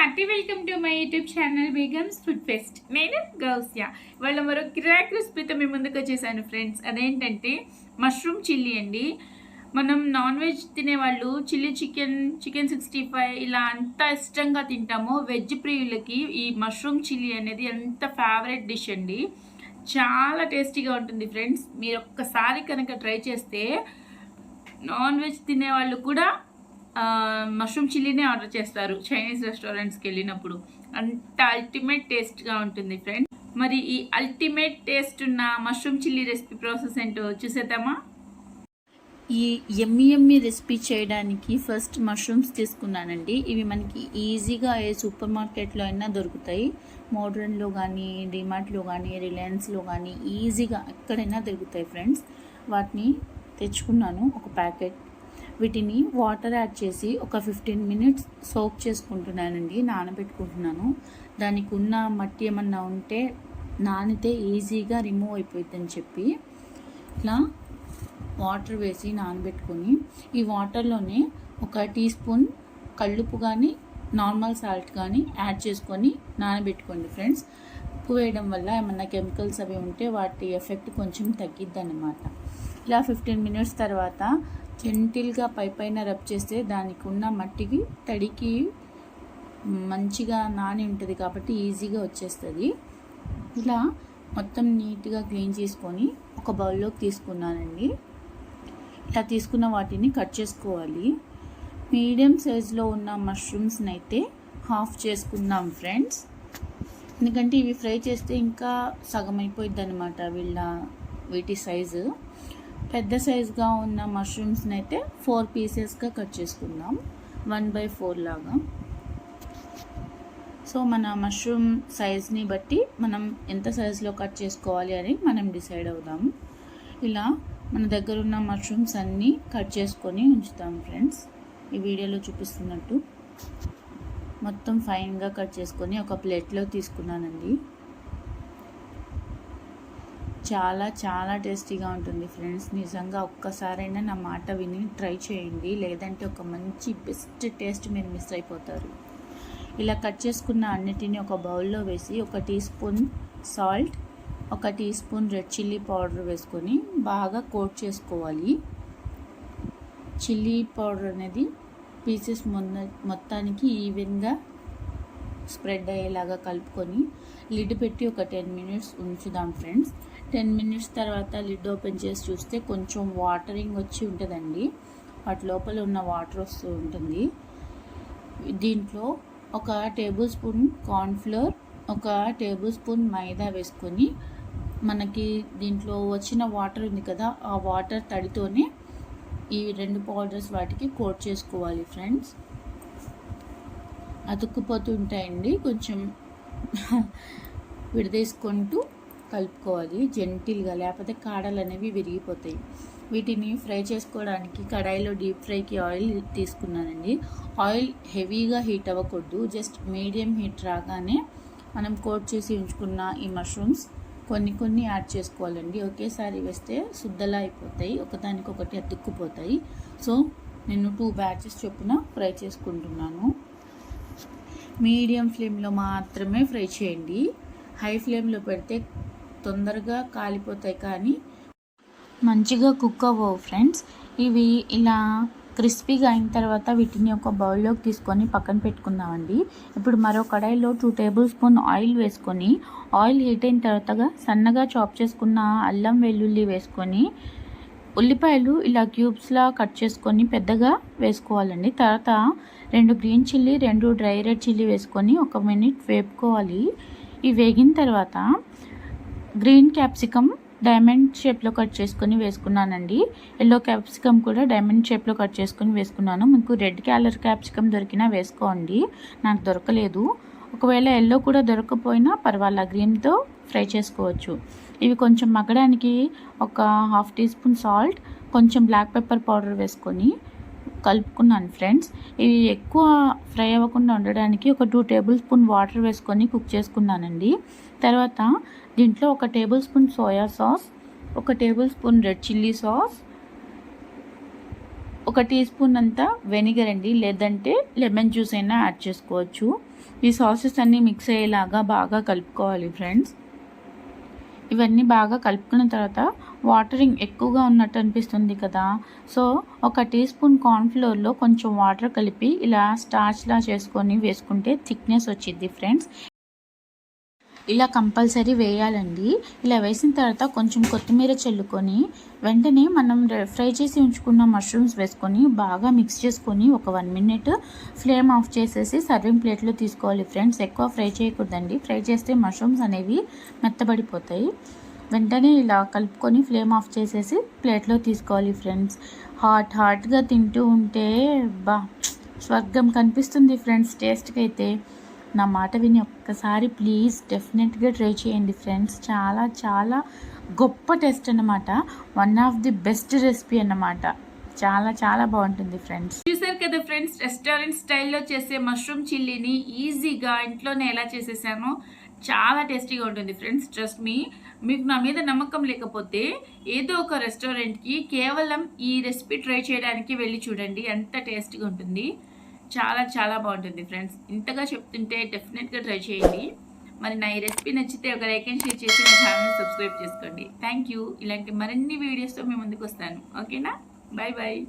Hearty welcome to my YouTube channel Begum's food fest. నేను గౌస్యా. వాళ్ళ మరో కిరాక్ రెసిపీతో మేము ముందుకు వచ్చేసాను ఫ్రెండ్స్. అదేంటంటే మష్రూమ్ చిల్లీ అండి. మనం నాన్ వెజ్ తినేవాళ్ళు chilli chicken chicken sixty five ఇలా అంత ఇష్టంగా తింటామో వెజ్ ప్రియులకి ఈ మష్రూమ్ చిల్లీ అనేది ఎంత ఫేవరెట్ డిష్ అండి. చాలా టేస్టీగా ఉంటుంది ఫ్రెండ్స్. మీరు ఒక్కసారి కనుక ట్రై చేస్తే నాన్ వెజ్ తినేవాళ్ళు కూడా మష్రూమ్ చిల్లీనే ఆర్డర్ చేస్తారు. చైనీస్ రెస్టారెంట్స్కి వెళ్ళినప్పుడు. అంత అల్టిమేట్ టేస్ట్గా ఉంటుంది ఫ్రెండ్స్ మరి ఈ అల్టిమేట్ టేస్ట్ ఉన్న మష్రూమ్ చిల్లీ రెసిపీ ప్రాసెస్ ఏంటో చూసేద్దామా? ఈ ఎమ్మి ఎమ్మి రెసిపీ చేయడానికి ఫస్ట్ మష్రూమ్స్ తీసుకున్నానండి. ఇవి మనకి ఈజీగా ఏ సూపర్ మార్కెట్లో అయినా దొరుకుతాయి. మోడ్రన్లో కానీ డిమార్ట్లో కానీ రిలయన్స్లో కానీ ఈజీగా ఎక్కడైనా దొరుకుతాయి ఫ్రెండ్స్ వాటిని తెచ్చుకున్నాను. ఒక ప్యాకెట్ వీటిని వాటర్ యాడ్ చేసి ఒక ఫిఫ్టీన్ మినిట్స్ సోక్ చేసుకుంటున్నానండి నానబెట్టుకుంటున్నాను. దానికి ఉన్న మట్టి ఏమన్నా ఉంటే నానితే ఈజీగా రిమూవ్ అయిపోతుందని చెప్పి ఇట్లా వాటర్ వేసి నానబెట్టుకొని ఈ వాటర్లోనే ఒక టీ స్పూన్ కల్లుపు కానీ నార్మల్ సాల్ట్ కానీ యాడ్ చేసుకొని నానబెట్టుకోండి ఫ్రెండ్స్. ఉప్పు వేయడం వల్ల ఏమన్నా కెమికల్స్ అవి ఉంటే వాటి ఎఫెక్ట్ కొంచెం తగ్గిద్ది అనమాట ఇలా ఫిఫ్టీన్ మినిట్స్ తర్వాత జెంటిల్గా పై పైన రబ్ చేస్తే దానికి ఉన్న మట్టికి తడికి మంచిగా నాని ఉంటుంది కాబట్టి ఈజీగా వచ్చేస్తుంది. ఇలా మొత్తం నీట్గా క్లీన్ చేసుకొని ఒక బౌల్లోకి తీసుకున్నానండి. ఇలా తీసుకున్న వాటిని కట్ చేసుకోవాలి. మీడియం సైజులో ఉన్న మష్రూమ్స్ని అయితే హాఫ్ చేసుకుందాం ఫ్రెండ్స్. ఎందుకంటే ఇవి ఫ్రై చేస్తే ఇంకా సగం అయిపోయింది అనమాట వీళ్ళ వీటి సైజు. పెద్ద సైజుగా ఉన్న మష్రూమ్స్ని అయితే ఫోర్ పీసెస్గా కట్ చేసుకుందాం. వన్ బై ఫోర్ లాగా. సో మన మష్రూమ్ సైజ్ని బట్టి మనం ఎంత సైజులో కట్ చేసుకోవాలి అని మనం డిసైడ్ అవుదాం. ఇలా మన దగ్గర ఉన్న మష్రూమ్స్ అన్నీ కట్ చేసుకొని ఉంచుతాం ఫ్రెండ్స్. ఈ వీడియోలో చూపిస్తున్నట్టు. మొత్తం ఫైన్గా కట్ చేసుకొని ఒక ప్లేట్లో తీసుకున్నానండి. చాలా చాలా టేస్టీగా ఉంటుంది ఫ్రెండ్స్. నిజంగా ఒక్కసారైనా నా మాట విని ట్రై చేయండి. లేదంటే ఒక మంచి బెస్ట్ టేస్ట్ మీరు మిస్ అయిపోతారు. ఇలా కట్ చేసుకున్న అన్నిటిని ఒక బౌల్లో వేసి ఒక టీ స్పూన్ సాల్ట్ ఒక teaspoon red chilli powder వేసుకొని బాగా కోట్ చేసుకోవాలి. చిల్లీ పౌడర్ అనేది పీసెస్ మొత్తానికి ఈవెన్గా స్ప్రెడ్ అయ్యేలాగా కలుపుకొని లిడ్ పెట్టి ఒక టెన్ మినిట్స్ ఉంచుదాం ఫ్రెండ్స్. టెన్ మినిట్స్ తర్వాత లిడ్ ఓపెన్ చేసి చూస్తే కొంచెం వాటరింగ్ వచ్చి ఉంటుందండి. వాటి లోపల ఉన్న వాటర్ వస్తూ ఉంటుంది. దీంట్లో ఒక టేబుల్ స్పూన్ కార్న్ఫ్లోర్ ఒక టేబుల్ స్పూన్ మైదా వేసుకొని మనకి దీంట్లో వచ్చిన వాటర్ ఉంది కదా ఆ వాటర్ తడితోనే ఈ రెండు పౌడర్స్ వాటికి కోట్ చేసుకోవాలి ఫ్రెండ్స్. అతుక్కుపోతుంటాయండి. కొంచెం విడదీసుకుంటూ కలుపుకోవాలి. జెంటిల్గా లేకపోతే కాడలు అనేవి విరిగిపోతాయి. వీటిని ఫ్రై చేసుకోవడానికి కడాయిలో డీప్ ఫ్రైకి ఆయిల్ తీసుకున్నానండి. ఆయిల్ హెవీగా హీట్ అవ్వకూడదు. జస్ట్ మీడియం హీట్ రాగానే మనం కోట్ చేసి ఉంచుకున్న ఈ మష్రూమ్స్ కొన్ని కొన్ని యాడ్ చేసుకోవాలండి. ఒకేసారి వేస్తే శుద్ధలా అయిపోతాయి. ఒకదానికొకటి అతుక్కుపోతాయి. సో నేను టూ బ్యాచెస్ చొప్పున ఫ్రై చేసుకుంటున్నాను. మీడియం ఫ్లేమ్లో మాత్రమే ఫ్రై చేయండి. హై ఫ్లేమ్లో పెడితే తొందరగా కాలిపోతాయి కానీ మంచిగా కుక్ అవ్వవు ఫ్రెండ్స్. ఇవి ఇలా క్రిస్పీగా అయిన తర్వాత వీటిని ఒక బౌల్లోకి తీసుకొని పక్కన పెట్టుకుందామండి. ఇప్పుడు మరో కడాయిలో టూ టేబుల్ స్పూన్ ఆయిల్ వేసుకొని ఆయిల్ హీట్ అయిన తర్వాత సన్నగా చాప్ చేసుకున్న అల్లం వెల్లుల్లి వేసుకొని ఉల్లిపాయలు ఇలా క్యూబ్స్లా కట్ చేసుకొని పెద్దగా వేసుకోవాలండి. తర్వాత రెండు గ్రీన్ చిల్లీ రెండు డ్రై రెడ్ చిల్లీ వేసుకొని ఒక మినిట్ వేపుకోవాలి. ఇవి వేగిన తర్వాత గ్రీన్ క్యాప్సికమ్ డైమండ్ షేప్లో కట్ చేసుకొని వేసుకున్నానండి. ఎల్లో క్యాప్సికమ్ కూడా డైమండ్ షేప్లో కట్ చేసుకొని వేసుకున్నాను. మీకు రెడ్ కలర్ క్యాప్సికమ్ దొరికినా వేసుకోండి. నాకు దొరకలేదు. ఒకవేళ ఎల్లో కూడా దొరకపోయినా పర్వాలా గ్రీన్తో ఫ్రై చేసుకోవచ్చు. ఇవి కొంచెం మగ్గడానికి ఒక హాఫ్ టీ స్పూన్ సాల్ట్ కొంచెం బ్లాక్ పెప్పర్ పౌడర్ వేసుకొని కలుపుకున్నాను ఫ్రెండ్స్. ఇవి ఎక్కువ ఫ్రై అవ్వకుండా ఉండడానికి ఒక టూ టేబుల్ స్పూన్ వాటర్ వేసుకొని కుక్ చేసుకున్నానండి. తర్వాత దీంట్లో ఒక టేబుల్ స్పూన్ సోయా సాస్ ఒక tablespoon red chilli sauce ఒక టీ స్పూన్ అంతా వెనిగర్ అండి. లేదంటే లెమన్ జ్యూస్ అయినా యాడ్ చేసుకోవచ్చు. ఈ సాసెస్ అన్నీ మిక్స్ అయ్యేలాగా బాగా కలుపుకోవాలి ఫ్రెండ్స్. ఇవన్నీ బాగా కలుపుకున్న తర్వాత వాటరింగ్ ఎక్కువగా ఉన్నట్టు అనిపిస్తుంది కదా. సో ఒక టీ స్పూన్ కార్న్ఫ్లోర్లో కొంచెం వాటర్ కలిపి ఇలా స్టార్చ్లా చేసుకొని వేసుకుంటే థిక్నెస్ వచ్చింది ఫ్రెండ్స్. ఇలా కంపల్సరీ వేయాలండి. ఇలా వేసిన తర్వాత కొంచెం కొత్తిమీర చల్లుకొని వెంటనే మనం ఫ్రై చేసి ఉంచుకున్న మష్రూమ్స్ వేసుకొని బాగా మిక్స్ చేసుకొని ఒక వన్ మినిట్ ఫ్లేమ్ ఆఫ్ చేసేసి సర్వింగ్ ప్లేట్లో తీసుకోవాలి ఫ్రెండ్స్. ఎక్కువ ఫ్రై చేయకూడదండి. ఫ్రై చేస్తే మష్రూమ్స్ అనేవి మెత్తబడిపోతాయి. వెంటనే ఇలా కలుపుకొని ఫ్లేమ్ ఆఫ్ చేసేసి ప్లేట్లో తీసుకోవాలి ఫ్రెండ్స్. హాట్ హాట్గా తింటూ ఉంటే బా స్వర్గం కనిపిస్తుంది ఫ్రెండ్స్ టేస్ట్కి అయితే నా మాట విని ఒక్కసారి ప్లీజ్ డెఫినెట్గా ట్రై చేయండి ఫ్రెండ్స్ చాలా చాలా గొప్ప టేస్ట్ అన్నమాట. One of the best recipe అన్నమాట. చాలా చాలా బాగుంటుంది ఫ్రెండ్స్ చూసారు కదా ఫ్రెండ్స్ రెస్టారెంట్ స్టైల్లో చేసే మష్రూమ్ చిల్లీని ఈజీగా ఇంట్లోనే ఎలా చేసేసానో చాలా టేస్టీగా ఉంటుంది ఫ్రెండ్స్ ట్రస్ట్ మీ మీకు నా మీద నమ్మకం లేకపోతే ఏదో ఒక రెస్టారెంట్కి కేవలం ఈ రెసిపీ ట్రై చేయడానికి వెళ్ళి చూడండి. ఎంత టేస్టీగా ఉంటుంది. చాలా చాలా బాగుంటుంది ఫ్రెండ్స్. ఇంతగా చెప్తుంటే డెఫినెట్గా ట్రై చేయండి. మరి నా ఈ రెసిపీ నచ్చితే ఒక లైక్ అండ్ షేర్ చేసి నా ఛానల్ సబ్స్క్రైబ్ చేసుకోండి. Thank you. ఇలాంటి మరిన్ని వీడియోస్తో మేము ముందుకు వస్తాను. ఓకేనా? Bye bye.